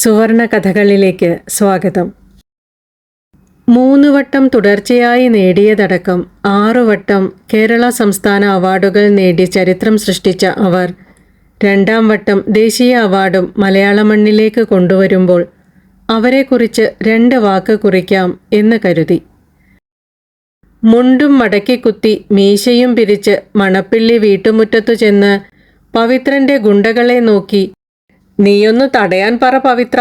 സുവർണ കഥകളിലേക്ക് സ്വാഗതം. മൂന്ന് വട്ടം തുടർച്ചയായി നേടിയതടക്കം ആറു വട്ടം കേരള സംസ്ഥാന അവാർഡുകൾ നേടി ചരിത്രം സൃഷ്ടിച്ച അവർ. രണ്ടാം വട്ടം ദേശീയ അവാർഡും മലയാള മണ്ണിലേക്ക് കൊണ്ടുവരുമ്പോൾ അവരെക്കുറിച്ച് രണ്ട് വാക്ക് കുറിക്കാം എന്ന് കരുതി. മുണ്ടും മടക്കിക്കുത്തി മീശയും പിരിച്ച് മണപ്പിള്ളി വീട്ടുമുറ്റത്തു ചെന്ന് പവിത്രന്റെ ഗുണ്ടകളെ നോക്കി നീയൊന്നു തടയാൻ പറ പവിത്ര.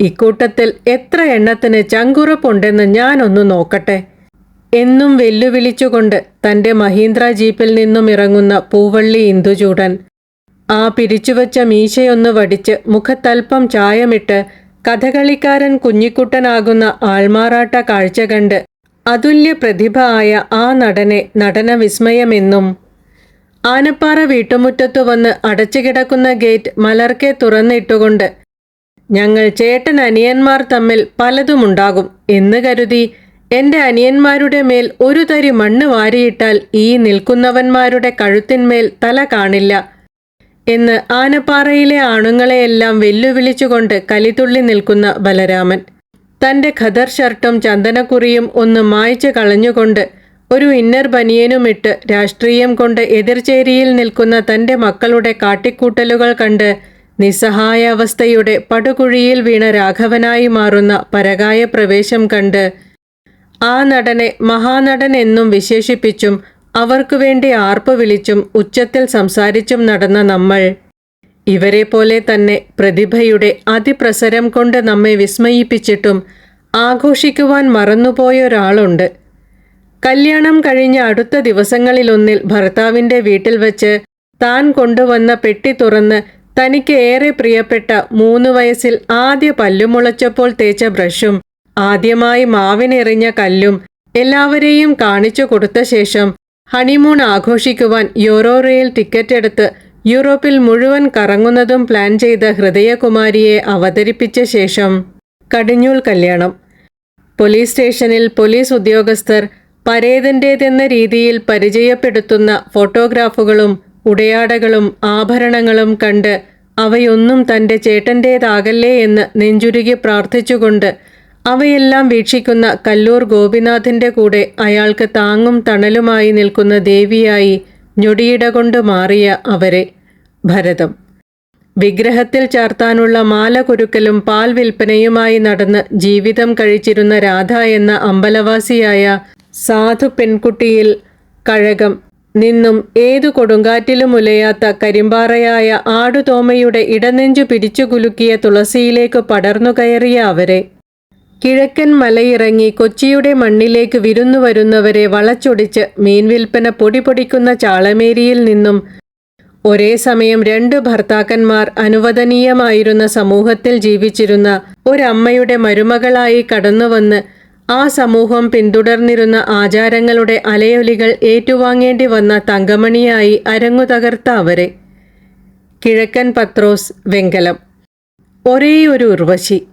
ഇക്കൂട്ടത്തിൽ എത്ര എണ്ണത്തിന് ചങ്കുറപ്പുണ്ടെന്ന് ഞാനൊന്ന് നോക്കട്ടെ. എന്നും വെല്ലുവിളിച്ചുകൊണ്ട് തന്റെ മഹീന്ദ്ര ജീപ്പിൽ നിന്നും ഇറങ്ങുന്ന പൂവള്ളി ഇന്ദുചൂടൻ ആ പിരിച്ചുവച്ച മീശയൊന്ന് വടിച്ച് മുഖത്തൽപ്പം ചായമിട്ട് കഥകളിക്കാരൻ കുഞ്ഞിക്കുട്ടനാകുന്ന ആൾമാറാട്ട കാഴ്ച കണ്ട് അതുല്യ പ്രതിഭ ആയ ആ നടനെ നടന വിസ്മയമെന്നും ആനപ്പാറ വീട്ടുമുറ്റത്തു വന്ന് അടച്ചുകിടക്കുന്ന ഗേറ്റ് മലർക്കെ തുറന്നിട്ടുകൊണ്ട് ഞങ്ങൾ ചേട്ടൻ അനിയന്മാർ തമ്മിൽ പലതുമുണ്ടാകും എന്ന് കരുതി എന്റെ അനിയന്മാരുടെ മേൽ ഒരു തരി മണ്ണ് വാരിയിട്ടാൽ ഈ നിൽക്കുന്നവന്മാരുടെ കഴുത്തിന്മേൽ തല കാണില്ല എന്ന് ആനപ്പാറയിലെ ആണുങ്ങളെയെല്ലാം വെല്ലുവിളിച്ചുകൊണ്ട് കലിതുള്ളി നിൽക്കുന്ന ബലരാമൻ. തന്റെ ഖദർ ഷർട്ടും ചന്ദനക്കുറിയും ഒന്ന് മായ്ച്ചു കളഞ്ഞുകൊണ്ട് ഒരു ഇന്നർ ബനിയനുമിട്ട് രാഷ്ട്രീയം കൊണ്ട് എതിർചേരിയിൽ നിൽക്കുന്ന തന്റെ മക്കളുടെ കാട്ടിക്കൂട്ടലുകൾ കണ്ട് നിസ്സഹായ അവസ്ഥയുടെ പടുകുഴിയിൽ വീണ രാഘവനായി മാറുന്ന പരകായ പ്രവേശം കണ്ട് ആ നടനെ മഹാനടൻ എന്നും വിശേഷിപ്പിച്ചും അവർക്കു വേണ്ടി ആർപ്പ് വിളിച്ചും ഉച്ചത്തിൽ സംസാരിച്ചും നടന്ന നമ്മൾ. ഇവരെ പോലെ തന്നെ പ്രതിഭയുടെ അതിപ്രസരം കൊണ്ട് നമ്മെ വിസ്മയിപ്പിച്ചിട്ടും ആഘോഷിക്കുവാൻ മറന്നുപോയ ഒരാളുണ്ട് കല്യാണം കഴിഞ്ഞ അടുത്ത ദിവസങ്ങളിലൊന്നിൽ ഭർത്താവിന്റെ വീട്ടിൽ വച്ച് താൻ കൊണ്ടുവന്ന പെട്ടി തുറന്ന് തനിക്ക് ഏറെ പ്രിയപ്പെട്ട മൂന്ന് വയസ്സിൽ ആദ്യ പല്ലുമുളച്ചപ്പോൾ തേച്ച ബ്രഷും ആദ്യമായി മാവിനെറിഞ്ഞ കല്ലും എല്ലാവരെയും കാണിച്ചു കൊടുത്ത ശേഷം ഹണിമൂൺ ആഘോഷിക്കുവാൻ യൂറോറയിൽ ടിക്കറ്റ് എടുത്ത് യൂറോപ്പിൽ മുഴുവൻ കറങ്ങുന്നതും പ്ലാൻ ചെയ്ത ഹൃദയകുമാരിയെ അവതരിപ്പിച്ച ശേഷം കടിഞ്ഞൂൽ കല്യാണം. പോലീസ് സ്റ്റേഷനിൽ പോലീസ് ഉദ്യോഗസ്ഥർ പരേതന്റേതെന്ന രീതിയിൽ പരിചയപ്പെടുത്തുന്ന ഫോട്ടോഗ്രാഫുകളും ഉടയാടകളും ആഭരണങ്ങളും കണ്ട് അവയൊന്നും തന്റെ ചേട്ടന്റേതാകല്ലേ എന്ന് നെഞ്ചുരുകി പ്രാർത്ഥിച്ചുകൊണ്ട് അവയെല്ലാം വീക്ഷിക്കുന്ന കല്ലൂർ ഗോപിനാഥിന്റെ കൂടെ അയാൾക്ക് താങ്ങും തണലുമായി നിൽക്കുന്ന ദേവിയായി ഞൊടിയിട കൊണ്ട് മാറിയ അവരെ. ഭരതം. വിഗ്രഹത്തിൽ ചാർത്താനുള്ള മാല കുരുക്കലും പാൽ വിൽപ്പനയുമായി നടന്ന് ജീവിതം കഴിച്ചിരുന്ന രാധ എന്ന അമ്പലവാസിയായ സാധു പെൺകുട്ടിയിൽ കഴകം. നിന്നും ഏതു കൊടുങ്കാറ്റിലും ഉലയാത്ത കരിമ്പാറയായ ആടുതോമയുടെ ഇടനെഞ്ചു പിടിച്ചുകുലുക്കിയ തുളസിയിലേക്ക് പടർന്നു കയറിയ അവരെ. കിഴക്കൻ മലയിറങ്ങി കൊച്ചിയുടെ മണ്ണിലേക്ക് വിരുന്നു വരുന്നവരെ വളച്ചൊടിച്ച് മീൻ വിൽപ്പന പൊടി പൊടിക്കുന്ന ചാളമേരിയിൽ നിന്നും ഒരേ സമയം രണ്ട് ഭർത്താക്കന്മാർ അനുവദനീയമായിരുന്ന സമൂഹത്തിൽ ജീവിച്ചിരുന്ന ഒരമ്മയുടെ മരുമകളായി കടന്നുവന്ന് ആ സമൂഹം പിന്തുടർന്നിരുന്ന ആചാരങ്ങളുടെ അലയൊലികൾ ഏറ്റുവാങ്ങേണ്ടി വന്ന തങ്കമണിയായി അരങ്ങു തകർത്ത അവരെ. കിഴക്കൻ പത്രോസ് വെങ്കലം. ഒരേയൊരു ഉർവശി.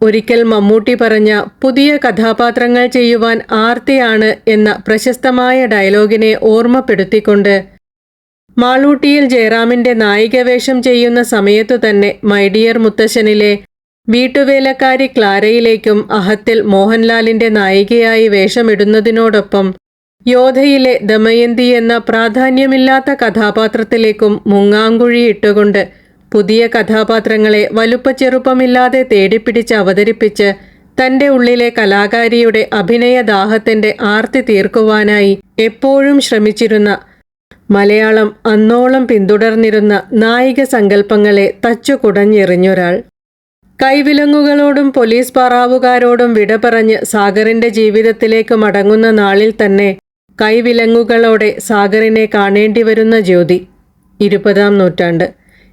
ഒരിക്കൽ മമ്മൂട്ടി പറഞ്ഞ പുതിയ കഥാപാത്രങ്ങൾ ചെയ്യുവാൻ ആർത്തിയാണ് എന്ന പ്രശസ്തമായ ഡയലോഗിനെ ഓർമ്മപ്പെടുത്തിക്കൊണ്ട് മാളൂട്ടിയിൽ ജയറാമിന്റെ നായികവേഷം ചെയ്യുന്ന സമയത്തു തന്നെ മൈഡിയർ മുത്തശ്ശനിലെ വീട്ടുവേലക്കാരി ക്ലാരയിലേക്കും അഹത്തിൽ മോഹൻലാലിന്റെ നായികയായി വേഷമിടുന്നതിനോടൊപ്പം യോധയിലെ ദമയന്തി എന്ന പ്രാധാന്യമില്ലാത്ത കഥാപാത്രത്തിലേക്കും മുങ്ങാങ്കുഴിയിട്ടുകൊണ്ട് പുതിയ കഥാപാത്രങ്ങളെ വലുപ്പച്ചെറുപ്പമില്ലാതെ തേടിപ്പിടിച്ച് അവതരിപ്പിച്ച് തന്റെ ഉള്ളിലെ കലാകാരിയുടെ അഭിനയദാഹത്തിന്റെ ആർത്തി തീർക്കുവാനായി എപ്പോഴും ശ്രമിച്ചിരുന്ന മലയാളം അന്നോളം പിന്തുടർന്നിരുന്ന നായിക സങ്കല്പങ്ങളെ തച്ചു കുടഞ്ഞെറിഞ്ഞൊരാൾ കൈവിലങ്ങുകളോടും പോലീസ് പറാവുകാരോടും വിട പറഞ്ഞ് സാഗറിന്റെ ജീവിതത്തിലേക്ക് മടങ്ങുന്ന നാളിൽ തന്നെ കൈവിലങ്ങുകളോടെ സാഗറിനെ കാണേണ്ടി വരുന്ന ജ്യോതി. ഇരുപതാം നൂറ്റാണ്ട്.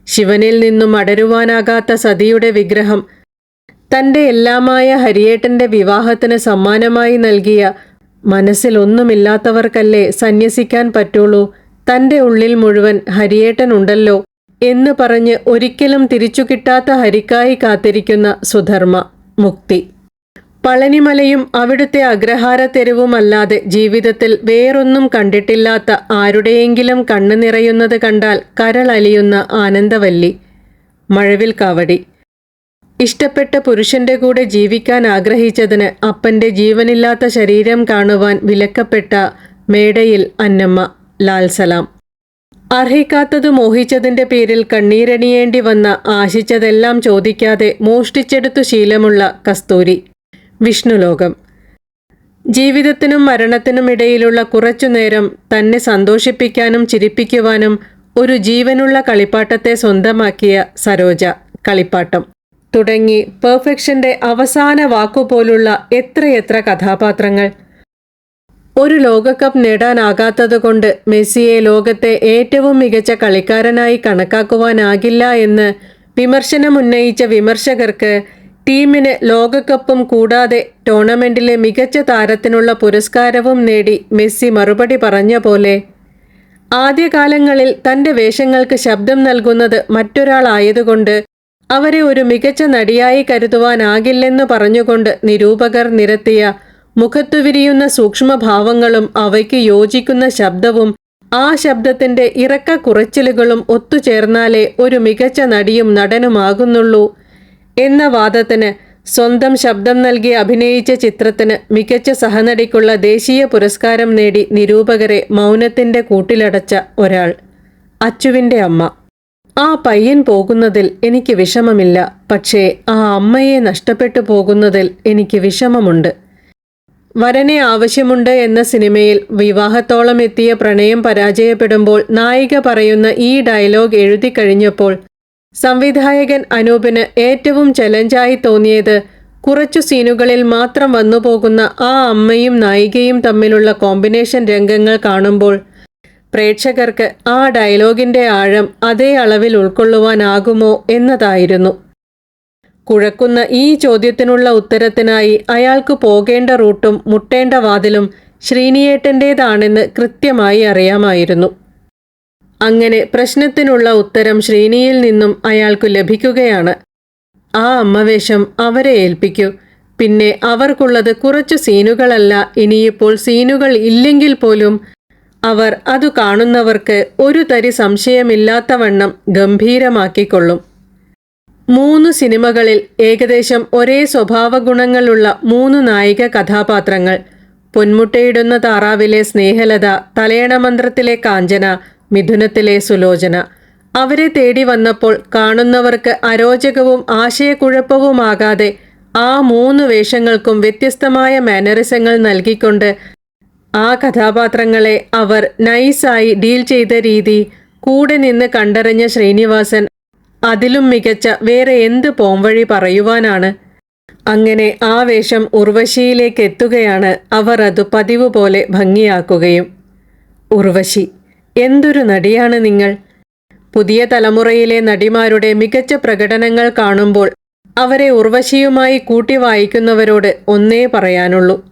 ശിവനിൽ നിന്നും അടരുവാനാകാത്ത സതിയുടെ വിഗ്രഹം തന്റെ എല്ലാമായ ഹരിയേട്ടന്റെ വിവാഹത്തിന് സമ്മാനമായി നൽകിയ മനസ്സിലൊന്നുമില്ലാത്തവർക്കല്ലേ സന്യസിക്കാൻ പറ്റുള്ളൂ? തന്റെ ഉള്ളിൽ മുഴുവൻ ഹരിയേട്ടനുണ്ടല്ലോ എന്ന് പറഞ്ഞ് ഒരിക്കലും തിരിച്ചു കിട്ടാത്ത ഹരിക്കായി കാത്തിരിക്കുന്ന സുധർമ്മ മുക്തി. പളനിമലയും അവിടുത്തെ അഗ്രഹാര തെരുവുമല്ലാതെ ജീവിതത്തിൽ വേറൊന്നും കണ്ടിട്ടില്ലാത്ത ആരുടെയെങ്കിലും കണ്ണു നിറയുന്നത് കണ്ടാൽ കരളലിയുന്ന ആനന്ദവല്ലി മഴവിൽ കാവടി. ഇഷ്ടപ്പെട്ട പുരുഷന്റെ കൂടെ ജീവിക്കാൻ ആഗ്രഹിച്ചതിന് അപ്പന്റെ ജീവനില്ലാത്ത ശരീരം കാണുവാൻ വിലക്കപ്പെട്ട മേടയിൽ അന്നമ്മ ലാൽ സലാം. അർഹിക്കാത്തത് മോഹിച്ചതിന്റെ പേരിൽ കണ്ണീരണിയേണ്ടി വന്ന ആശിച്ചതെല്ലാം ചോദിക്കാതെ മോഷ്ടിച്ചെടുത്തു ശീലമുള്ള കസ്തൂരി. വിഷ്ണുലോകം. ജീവിതത്തിനും മരണത്തിനും ഇടയിലുള്ള കുറച്ചു നേരം തന്നെ സന്തോഷിപ്പിക്കാനും ചിരിപ്പിക്കുവാനും ഒരു ജീവനുള്ള കളിപ്പാട്ടത്തെ സ്വന്തമാക്കിയ സരോജ കളിപ്പാട്ടം. തുടങ്ങി പെർഫെക്ഷന്റെ അവസാന വാക്കുപോലുള്ള എത്രയെത്ര കഥാപാത്രങ്ങൾ ഒരു ലോകകപ്പ് നേടാനാകാത്തതുകൊണ്ട് മെസ്സിയെ ലോകത്തെ ഏറ്റവും മികച്ച കളിക്കാരനായി കണക്കാക്കുവാനാകില്ല എന്ന് വിമർശനമുന്നയിച്ച വിമർശകർക്ക് ടീമിന് ലോകകപ്പും കൂടാതെ ടൂർണമെന്റിലെ മികച്ച താരത്തിനുള്ള പുരസ്കാരവും നേടി മെസ്സി മറുപടി പറഞ്ഞ പോലെ ആദ്യകാലങ്ങളിൽ തന്റെ വേഷങ്ങൾക്ക് ശബ്ദം നൽകുന്നത് മറ്റൊരാളായതുകൊണ്ട് അവരെ ഒരു മികച്ച നടിയായി കരുതുവാനാകില്ലെന്ന് പറഞ്ഞുകൊണ്ട് നിരൂപകർ നിരത്തിയ മുഖത്തു വിരിയുന്ന സൂക്ഷ്മഭാവങ്ങളും അവയ്ക്ക് യോജിക്കുന്ന ശബ്ദവും ആ ശബ്ദത്തിന്റെ ഇറക്ക കുറച്ചിലുകളും ഒത്തുചേർന്നാലേ ഒരു മികച്ച നടിയും നടനുമാകുന്നുള്ളൂ എന്ന വാദത്തിന് സ്വന്തം ശബ്ദം നൽകി അഭിനയിച്ച ചിത്രത്തിന് മികച്ച സഹനടിക്കുള്ള ദേശീയ പുരസ്കാരം നേടി നിരൂപകരെ മൗനത്തിന്റെ കൂട്ടിലടച്ച ഒരാൾ. അച്ചുവിന്റെ അമ്മ. ആ പയ്യൻ പോകുന്നതിൽ എനിക്ക് വിഷമമില്ല. പക്ഷേ ആ അമ്മയെ നഷ്ടപ്പെട്ടു പോകുന്നതിൽ എനിക്ക് വിഷമമുണ്ട്. വരനെ ആവശ്യമുണ്ട് എന്ന സിനിമയിൽ വിവാഹത്തോളം എത്തിയ പ്രണയം പരാജയപ്പെടുമ്പോൾ നായിക പറയുന്ന ഈ ഡയലോഗ് എഴുതി കഴിഞ്ഞപ്പോൾ സംവിധായകൻ അനൂപിന് ഏറ്റവും ചലഞ്ചായി തോന്നിയത് കുറച്ചു സീനുകളിൽ മാത്രം വന്നുപോകുന്ന ആ അമ്മയും നായികയും തമ്മിലുള്ള കോമ്പിനേഷൻ രംഗങ്ങൾ കാണുമ്പോൾ പ്രേക്ഷകർക്ക് ആ ഡയലോഗിന്റെ ആഴം അതേ അളവിൽ ഉൾക്കൊള്ളുവാനാകുമോ എന്നതായിരുന്നു. കുഴക്കുന്ന ഈ ചോദ്യത്തിനുള്ള ഉത്തരത്തിനായി അയാൾക്ക് പോകേണ്ട റൂട്ടും മുട്ടേണ്ട വാതിലും ശ്രീനിയേട്ടന്റേതാണെന്ന് കൃത്യമായി അറിയാമായിരുന്നു. അങ്ങനെ പ്രശ്നത്തിനുള്ള ഉത്തരം ശ്രീനിയിൽ നിന്നും അയാൾക്കു ലഭിക്കുകയാണ്. ആ അമ്മവേഷം അവരെ ഏൽപ്പിക്കൂ. പിന്നെ അവർക്കുള്ളത് കുറച്ചു സീനുകളല്ല. ഇനിയിപ്പോൾ സീനുകൾ ഇല്ലെങ്കിൽ പോലും അവർ അതു കാണുന്നവർക്ക് ഒരു തരി സംശയമില്ലാത്തവണ്ണം ഗംഭീരമാക്കിക്കൊള്ളും. മൂന്ന് സിനിമകളിൽ ഏകദേശം ഒരേ സ്വഭാവ ഗുണങ്ങളുള്ള മൂന്ന് നായിക കഥാപാത്രങ്ങൾ. പൊന്മുട്ടയിടുന്ന താറാവിലെ സ്നേഹലത തലയണ മന്ത്രത്തിലെ കാഞ്ചന മിഥുനത്തിലെ സുലോചന. അവരെ തേടി വന്നപ്പോൾ കാണുന്നവർക്ക് അരോചകവും ആശയക്കുഴപ്പവുമാകാതെ ആ മൂന്ന് വേഷങ്ങൾക്കും വ്യത്യസ്തമായ മാനറിസങ്ങൾ നൽകിക്കൊണ്ട് ആ കഥാപാത്രങ്ങളെ അവർ നൈസായി ഡീൽ ചെയ്ത രീതി കൂടെ നിന്ന് കണ്ടറിഞ്ഞ ശ്രീനിവാസൻ അതിലും മികച്ച വേറെ എന്ത് പോംവഴി പറയുവാനാണ്? അങ്ങനെ ആ വേഷം ഉർവശിയിലേക്ക് എത്തുകയാണ് അവർ അത് പതിവ് പോലെ ഭംഗിയാക്കുകയും. ഉർവശി എന്തൊരു നടിയാണ് നിങ്ങൾ? പുതിയ തലമുറയിലെ നടിമാരുടെ മികച്ച പ്രകടനങ്ങൾ കാണുമ്പോൾ അവരെ ഉർവശിയുമായി കൂട്ടി വായിക്കുന്നവരോട് ഒന്നേ പറയാനുള്ളൂ.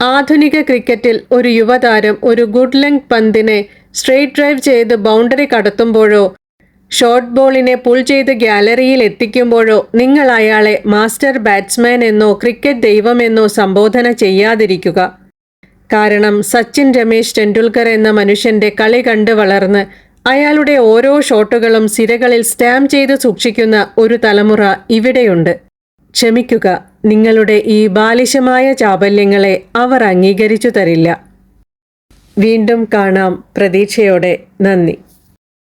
ആധുനിക ക്രിക്കറ്റിൽ ഒരു യുവതാരം ഒരു ഗുഡ് ലെങ്ത് പന്തിനെ സ്ട്രെയിറ്റ് ഡ്രൈവ് ചെയ്ത് ബൗണ്ടറി കടത്തുമ്പോഴോ ഷോർട്ട് ബോളിനെ പുൾ ചെയ്ത് ഗ്യാലറിയിൽ എത്തിക്കുമ്പോഴോ നിങ്ങൾ അയാളെ മാസ്റ്റർ ബാറ്റ്സ്മാൻ എന്നോ ക്രിക്കറ്റ് ദൈവമെന്നോ സംബോധന ചെയ്യാതിരിക്കുക. കാരണം സച്ചിൻ രമേശ് ടെണ്ടുൽക്കർ എന്ന മനുഷ്യന്റെ കളി കണ്ട് വളർന്ന് അയാളുടെ ഓരോ ഷോട്ടുകളും സിരകളിൽ സ്റ്റാമ്പ് ചെയ്ത് സൂക്ഷിക്കുന്ന ഒരു തലമുറ ഇവിടെയുണ്ട്. ക്ഷമിക്കുക നിങ്ങളുടെ ഈ ബാലിശമായ ചാബല്യങ്ങളെ അവർ അംഗീകരിച്ചു തരില്ല. വീണ്ടും കാണാം. പ്രതീക്ഷയോടെ നന്ദി.